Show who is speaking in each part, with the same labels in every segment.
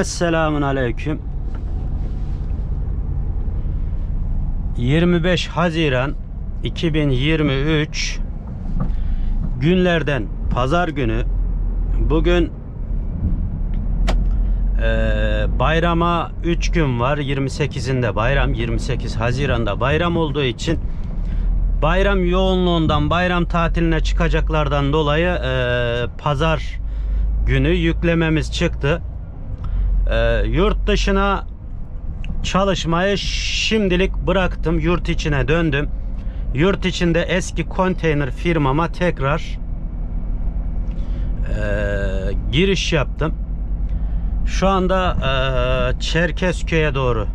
Speaker 1: Esselamun Aleyküm. 25 Haziran 2023 günlerden pazar günü. Bugün eee, bayrama 3 gün var. 28'inde bayram 28 Haziran'da bayram olduğu için bayram yoğunluğundan bayram tatiline çıkacaklardan dolayı eee, pazar günü yüklememiz çıktı. Eee, yurt dışına çalışmayı şimdilik bıraktım. Yurt içine döndüm. Yurt içinde eski konteyner firmama tekrar eee, giriş yaptım. Şu anda eee Çerkezköy'e doğru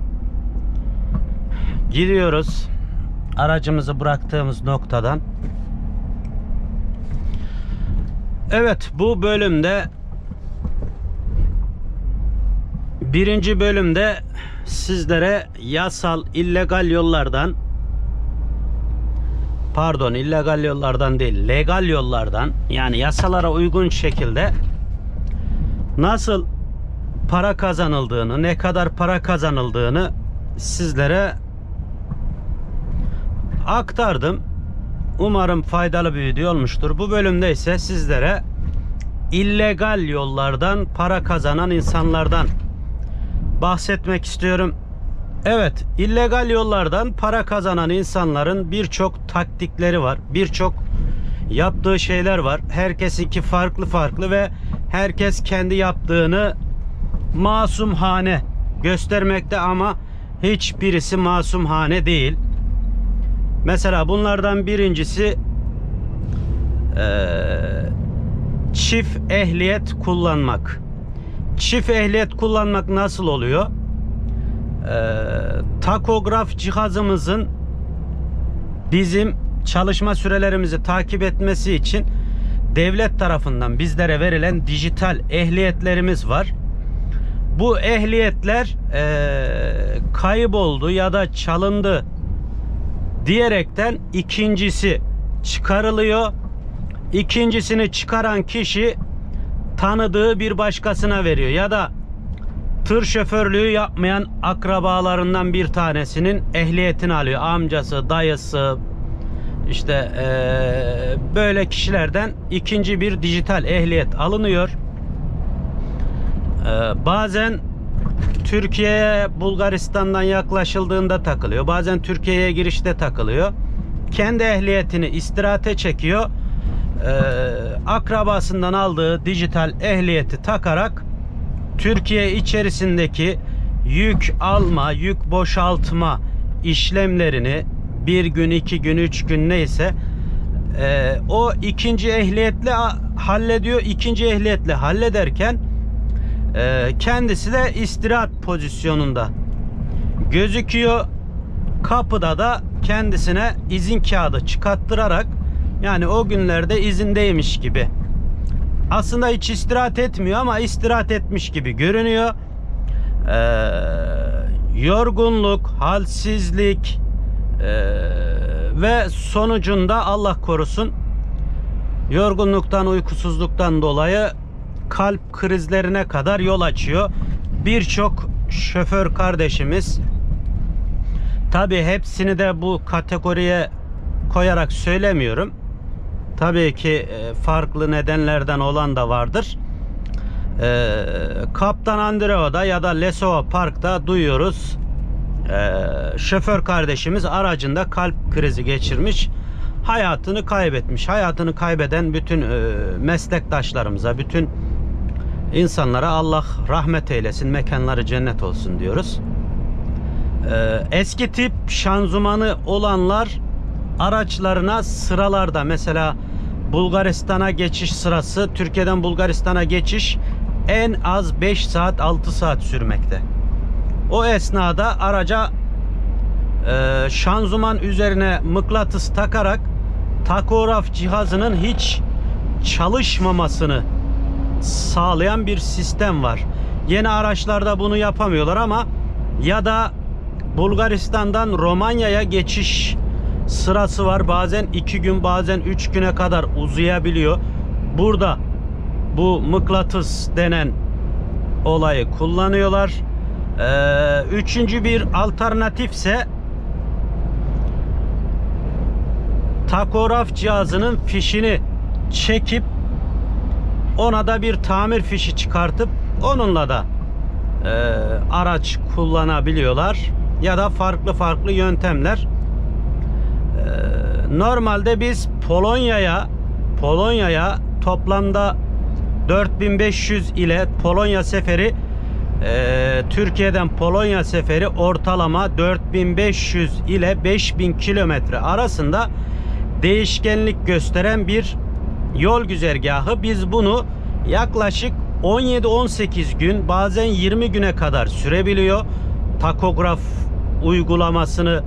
Speaker 1: gidiyoruz. Aracımızı bıraktığımız noktadan. Evet bu bölümde birinci bölümde sizlere yasal illegal yollardan pardon illegal yollardan değil legal yollardan yani yasalara uygun şekilde nasıl para kazanıldığını ne kadar para kazanıldığını sizlere aktardım. Umarım faydalı bir video olmuştur. Bu bölümde ise sizlere illegal yollardan para kazanan insanlardan bahsetmek istiyorum. Evet, illegal yollardan para kazanan insanların birçok taktikleri var. Birçok yaptığı şeyler var. Herkesinki farklı farklı ve herkes kendi yaptığını masumhane göstermekte ama hiçbirisi masumhane değil. Mesela bunlardan birincisi eee, çift ehliyet kullanmak. Çift ehliyet kullanmak nasıl oluyor? Eee, takograf cihazımızın bizim çalışma sürelerimizi takip etmesi için devlet tarafından bizlere verilen dijital ehliyetlerimiz var. Bu ehliyetler eee kayboldu ya da çalındı diyerekten ikincisi çıkarılıyor. İkincisini çıkaran kişi tanıdığı bir başkasına veriyor ya da tır şoförlüğü yapmayan akrabalarından bir tanesinin ehliyetini alıyor. Amcası, dayısı işte eee, böyle kişilerden ikinci bir dijital ehliyet alınıyor. Eee, bazen Türkiye'ye Bulgaristan'dan yaklaşıldığında takılıyor. Bazen Türkiye'ye girişte takılıyor. Kendi ehliyetini istirahate çekiyor. Ee, akrabasından aldığı dijital ehliyeti takarak Türkiye içerisindeki yük alma, yük boşaltma işlemlerini bir gün, iki gün, üç gün neyse e, o ikinci ehliyetle hallediyor. İkinci ehliyetle hallederken ee, kendisi de istirahat pozisyonunda gözüküyor. Kapıda da kendisine izin kağıdı çıkarttırarak yani o günlerde izindeymiş gibi. Aslında hiç istirahat etmiyor ama istirahat etmiş gibi görünüyor. Ee, yorgunluk, halsizlik ee, ve sonucunda Allah korusun yorgunluktan, uykusuzluktan dolayı kalp krizlerine kadar yol açıyor. Birçok şoför kardeşimiz tabi hepsini de bu kategoriye koyarak söylemiyorum. Tabii ki e, farklı nedenlerden olan da vardır. E, Kaptan Andreo'da ya da Lesova Park'ta duyuyoruz. E, şoför kardeşimiz aracında kalp krizi geçirmiş. Hayatını kaybetmiş. Hayatını kaybeden bütün e, meslektaşlarımıza, bütün insanlara Allah rahmet eylesin, mekanları cennet olsun diyoruz. Eski tip şanzımanı olanlar araçlarına sıralarda mesela Bulgaristan'a geçiş sırası Türkiye'den Bulgaristan'a geçiş en az 5 saat 6 saat sürmekte. O esnada araca e, şanzıman üzerine mıknatıs takarak takograf cihazının hiç çalışmamasını sağlayan bir sistem var. Yeni araçlarda bunu yapamıyorlar ama ya da Bulgaristan'dan Romanya'ya geçiş sırası var. Bazen 2 gün bazen 3 güne kadar uzayabiliyor. Burada bu mıknatıs denen olayı kullanıyorlar. Ee, üçüncü bir alternatifse takograf cihazının fişini çekip ona da bir tamir fişi çıkartıp onunla da e, araç kullanabiliyorlar ya da farklı farklı yöntemler. Normalde biz Polonya'ya Polonya'ya toplamda 4500 ile Polonya seferi e, Türkiye'den Polonya seferi ortalama 4500 ile 5000 kilometre arasında değişkenlik gösteren bir yol güzergahı. Biz bunu yaklaşık 17-18 gün bazen 20 güne kadar sürebiliyor. Takograf uygulamasını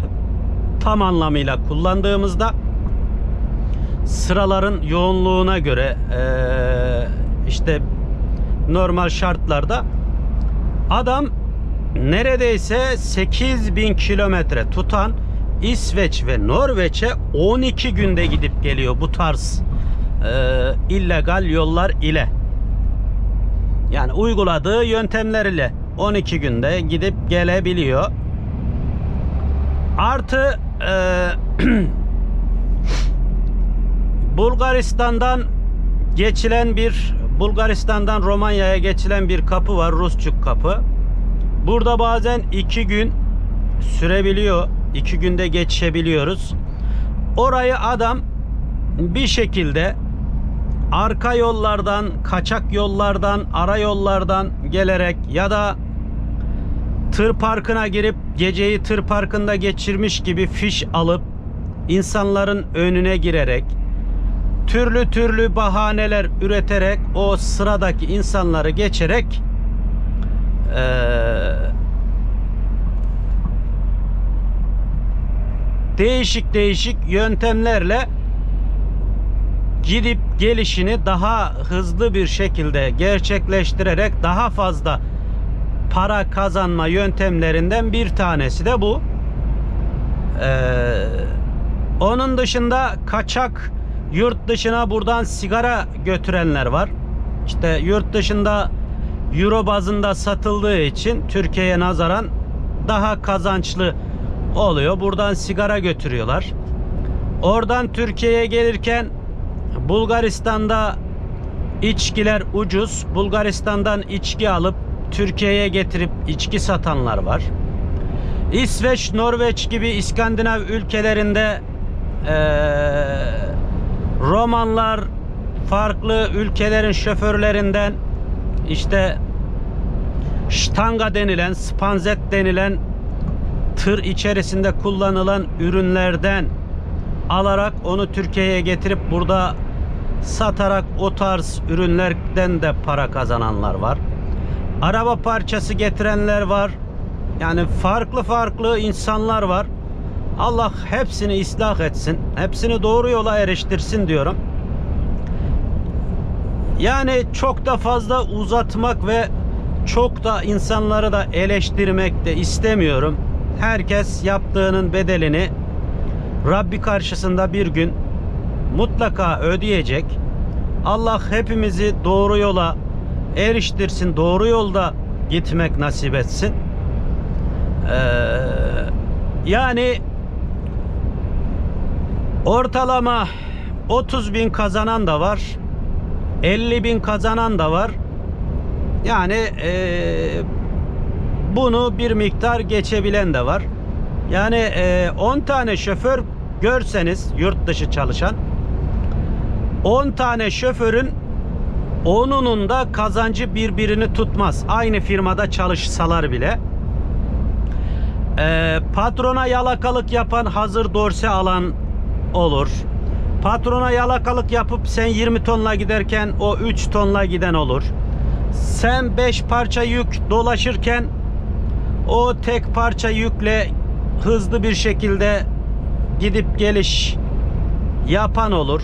Speaker 1: tam anlamıyla kullandığımızda sıraların yoğunluğuna göre eee, işte normal şartlarda adam neredeyse 8000 kilometre tutan İsveç ve Norveç'e 12 günde gidip geliyor bu tarz eee, illegal yollar ile. Yani uyguladığı yöntemler ile 12 günde gidip gelebiliyor. Artı eee Bulgaristan'dan geçilen bir Bulgaristan'dan Romanya'ya geçilen bir kapı var Rusçuk kapı. Burada bazen iki gün sürebiliyor. iki günde geçebiliyoruz. Orayı adam bir şekilde arka yollardan, kaçak yollardan, ara yollardan gelerek ya da tır parkına girip geceyi tır parkında geçirmiş gibi fiş alıp insanların önüne girerek türlü türlü bahaneler üreterek o sıradaki insanları geçerek eee, değişik değişik yöntemlerle gidip gelişini daha hızlı bir şekilde gerçekleştirerek daha fazla para kazanma yöntemlerinden bir tanesi de bu. Ee, onun dışında kaçak yurt dışına buradan sigara götürenler var. İşte yurt dışında euro bazında satıldığı için Türkiye'ye nazaran daha kazançlı oluyor. Buradan sigara götürüyorlar. Oradan Türkiye'ye gelirken Bulgaristan'da içkiler ucuz. Bulgaristan'dan içki alıp Türkiye'ye getirip içki satanlar var. İsveç, Norveç gibi İskandinav ülkelerinde eee, romanlar farklı ülkelerin şoförlerinden işte ştanga denilen, spanzet denilen tır içerisinde kullanılan ürünlerden alarak onu Türkiye'ye getirip burada satarak o tarz ürünlerden de para kazananlar var. Araba parçası getirenler var. Yani farklı farklı insanlar var. Allah hepsini ıslah etsin. Hepsini doğru yola eriştirsin diyorum. Yani çok da fazla uzatmak ve çok da insanları da eleştirmek de istemiyorum. Herkes yaptığının bedelini Rabbi karşısında bir gün mutlaka ödeyecek. Allah hepimizi doğru yola eriştirsin, doğru yolda gitmek nasip etsin. Ee, yani ortalama 30 bin kazanan da var, 50 bin kazanan da var. Yani ee, bunu bir miktar geçebilen de var. Yani ee, 10 tane şoför görseniz yurt dışı çalışan 10 tane şoförün 10'unun da kazancı birbirini tutmaz. Aynı firmada çalışsalar bile. Ee, patrona yalakalık yapan hazır dorse alan olur. Patrona yalakalık yapıp sen 20 tonla giderken o 3 tonla giden olur. Sen 5 parça yük dolaşırken o tek parça yükle hızlı bir şekilde gidip geliş yapan olur.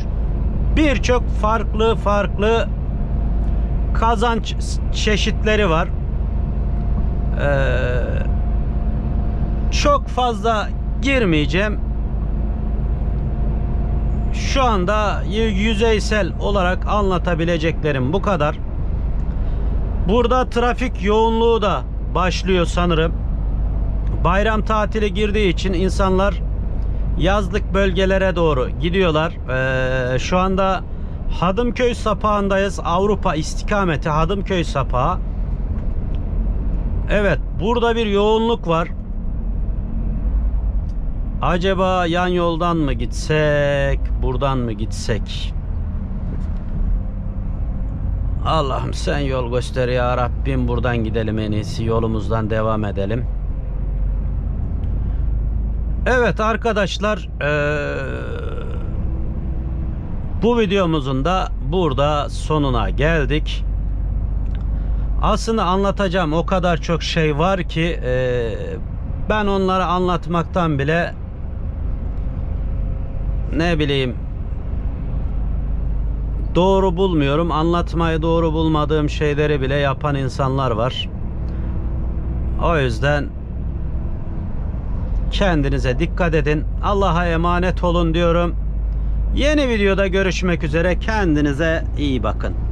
Speaker 1: Birçok farklı farklı kazanç çeşitleri var. Ee, çok fazla girmeyeceğim. Şu anda yüzeysel olarak anlatabileceklerim bu kadar. Burada trafik yoğunluğu da başlıyor sanırım. Bayram tatili girdiği için insanlar yazlık bölgelere doğru gidiyorlar. Ee, şu anda Hadımköy sapağındayız. Avrupa istikameti Hadımköy sapağı. Evet, burada bir yoğunluk var. Acaba yan yoldan mı gitsek, buradan mı gitsek? Allah'ım sen yol göster ya Rabbim. Buradan gidelim en iyisi. Yolumuzdan devam edelim. Evet arkadaşlar eee, bu videomuzun da burada sonuna geldik. Aslında anlatacağım o kadar çok şey var ki eee, ben onları anlatmaktan bile ne bileyim doğru bulmuyorum. Anlatmayı doğru bulmadığım şeyleri bile yapan insanlar var. O yüzden kendinize dikkat edin. Allah'a emanet olun diyorum. Yeni videoda görüşmek üzere. Kendinize iyi bakın.